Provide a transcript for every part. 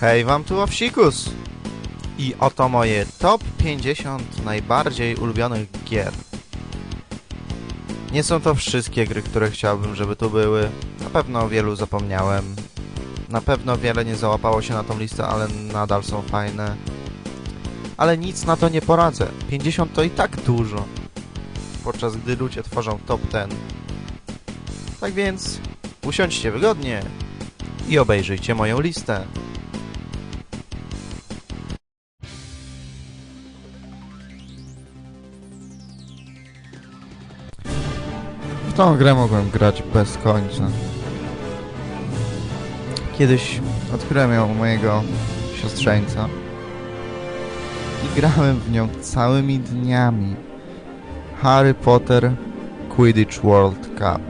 Hej wam tu Owsikus! I oto moje top 50 najbardziej ulubionych gier. Nie są to wszystkie gry, które chciałbym, żeby tu były. Na pewno o wielu zapomniałem. Na pewno wiele nie załapało się na tą listę, ale nadal są fajne. Ale nic na to nie poradzę. 50 to i tak dużo. Podczas gdy ludzie tworzą top 10. Tak więc usiądźcie wygodnie i obejrzyjcie moją listę. Tą grę mogłem grać bez końca. Kiedyś odkryłem ją u mojego siostrzeńca i grałem w nią całymi dniami. Harry Potter Quidditch World Cup.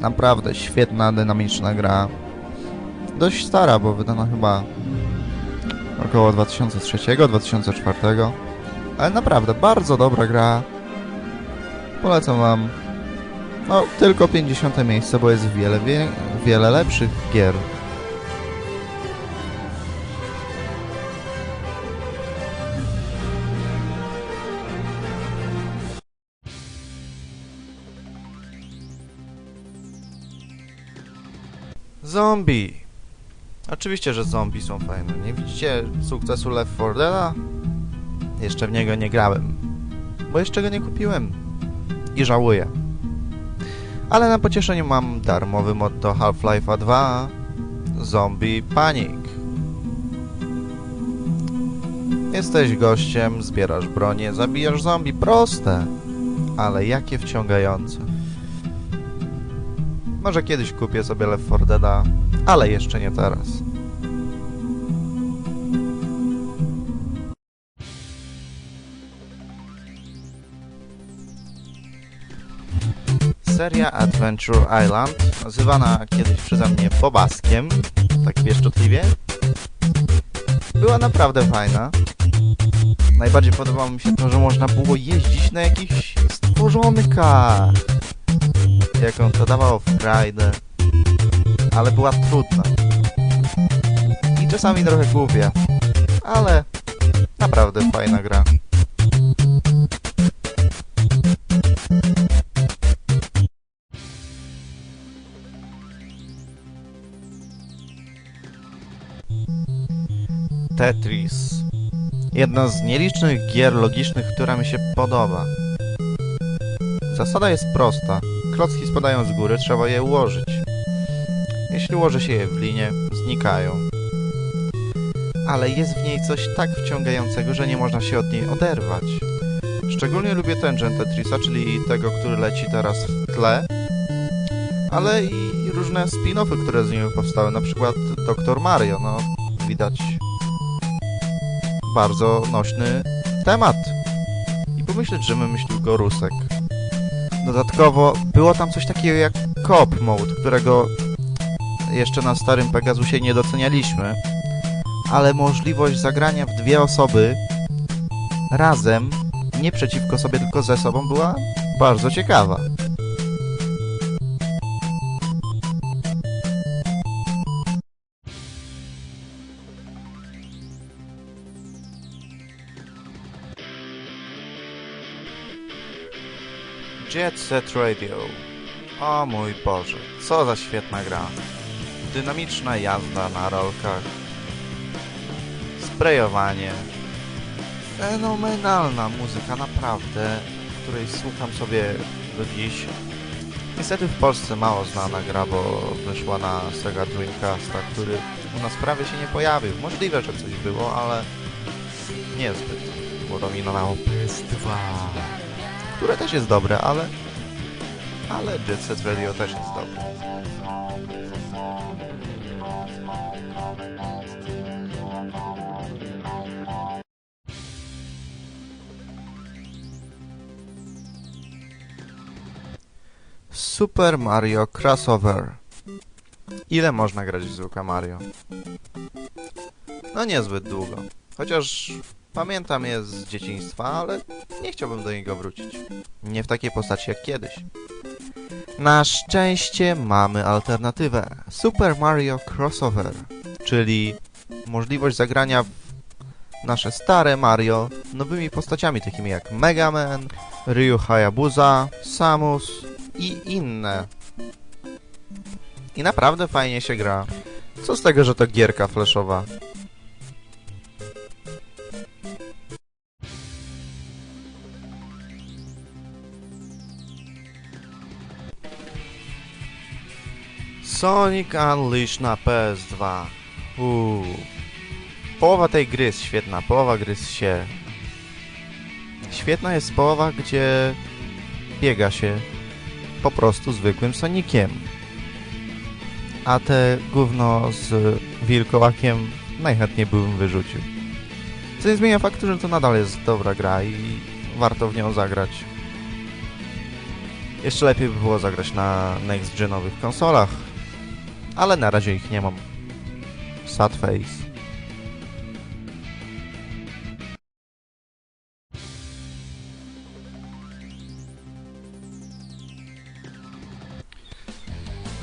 Naprawdę świetna, dynamiczna gra. Dość stara, bo wydana chyba około 2003-2004. Ale naprawdę bardzo dobra gra. Polecam wam. No, tylko 50 miejsce, bo jest wiele, wie, wiele lepszych gier. Zombie. Oczywiście, że zombie są fajne. Nie widzicie sukcesu Left 4 Dead'a? Jeszcze w niego nie grałem. Bo jeszcze go nie kupiłem. I żałuję. Ale na pocieszenie mam darmowy mod do Half-Life'a 2 Zombie Panic. Jesteś gościem, zbierasz bronię, zabijasz zombie. Proste. Ale jakie wciągające. Może kiedyś kupię sobie Left 4 Dead'a, ale jeszcze nie teraz. Seria Adventure Island, nazywana kiedyś przeze mnie Bobaskiem, tak pieszczotliwie, była naprawdę fajna. Najbardziej podobało mi się to, że można było jeździć na jakichś stworzonkach. Jaką to dawało frajdę. Ale była trudna. I czasami trochę głupia. Ale naprawdę fajna gra. Tetris. Jedna z nielicznych gier logicznych, która mi się podoba. Zasada jest prosta. Klocki spadają z góry, trzeba je ułożyć. Jeśli ułoży się je w linie, znikają. Ale jest w niej coś tak wciągającego, że nie można się od niej oderwać. Szczególnie lubię gen Tetrisa, czyli tego, który leci teraz w tle, ale i różne spin-offy, które z niego powstały, na przykład Dr. Mario, no widać bardzo nośny temat. I pomyśleć, że wymyślił go Rusek. Dodatkowo było tam coś takiego jak Coop Mode, którego jeszcze na starym Pegasusie nie docenialiśmy, ale możliwość zagrania w dwie osoby razem, nie przeciwko sobie, tylko ze sobą była bardzo ciekawa. Jet Set Radio. O mój Boże, co za świetna gra. Dynamiczna jazda na rolkach. Sprejowanie. Fenomenalna muzyka, naprawdę, której słucham sobie do dziś. Niestety w Polsce mało znana gra, bo wyszła na Sega Dreamcasta, który u nas prawie się nie pojawił. Możliwe, że coś było, ale niezbyt, bo dominowało PS2 które też jest dobre, ale ale Jet Set Radio też jest dobre. Super Mario Crossover. Ile można grać w zwykłe Mario? No niezbyt długo. Chociaż Pamiętam je z dzieciństwa, ale nie chciałbym do niego wrócić. Nie w takiej postaci jak kiedyś. Na szczęście mamy alternatywę. Super Mario Crossover, czyli możliwość zagrania w nasze stare Mario nowymi postaciami takimi jak Mega Man, Ryu Hayabusa, Samus i inne. I naprawdę fajnie się gra. Co z tego, że to gierka flashowa? Sonic Unleashed na PS2. Uuu. Połowa tej gry jest świetna, połowa gry się... Świetna jest połowa, gdzie biega się po prostu zwykłym Soniciem. A te gówno z wilkołakiem najchętniej bym wyrzucił. Co nie zmienia faktu, że to nadal jest dobra gra i warto w nią zagrać. Jeszcze lepiej by było zagrać na next-genowych konsolach, ale na razie ich nie mam. Sad face.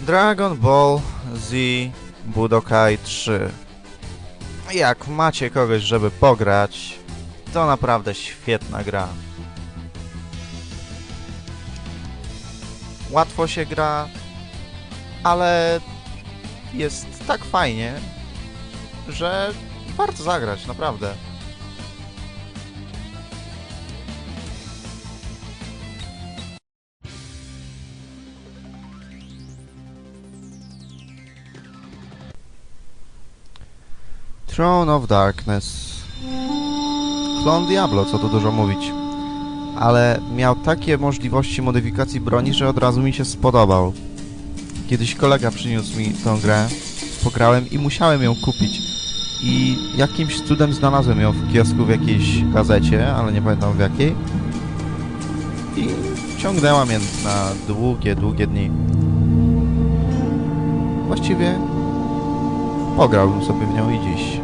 Dragon Ball Z Budokai 3. Jak macie kogoś, żeby pograć, to naprawdę świetna gra. Łatwo się gra, ale jest tak fajnie, że warto zagrać, naprawdę. Throne of Darkness. Klon Diablo, co tu dużo mówić. Ale miał takie możliwości modyfikacji broni, że od razu mi się spodobał. Kiedyś kolega przyniósł mi tą grę, pograłem i musiałem ją kupić. I jakimś cudem znalazłem ją w kiosku w jakiejś gazecie, ale nie pamiętam w jakiej. I ciągnęłam ją na długie, długie dni. Właściwie pograłbym sobie w nią i dziś.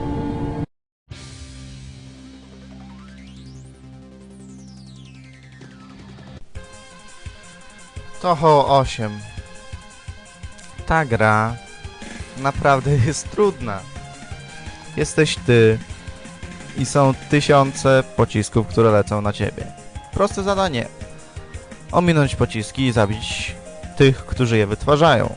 Toho 8. Ta gra naprawdę jest trudna. Jesteś ty i są tysiące pocisków, które lecą na ciebie. Proste zadanie. Ominąć pociski i zabić tych, którzy je wytwarzają.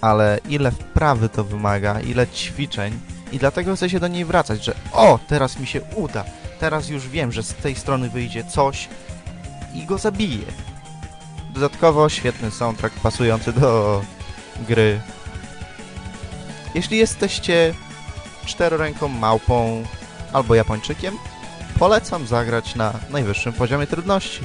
Ale ile wprawy to wymaga, ile ćwiczeń i dlatego chcę się do niej wracać, że o, teraz mi się uda. Teraz już wiem, że z tej strony wyjdzie coś i go zabiję. Dodatkowo świetny soundtrack pasujący do gry. Jeśli jesteście czteroręką małpą albo Japończykiem, polecam zagrać na najwyższym poziomie trudności.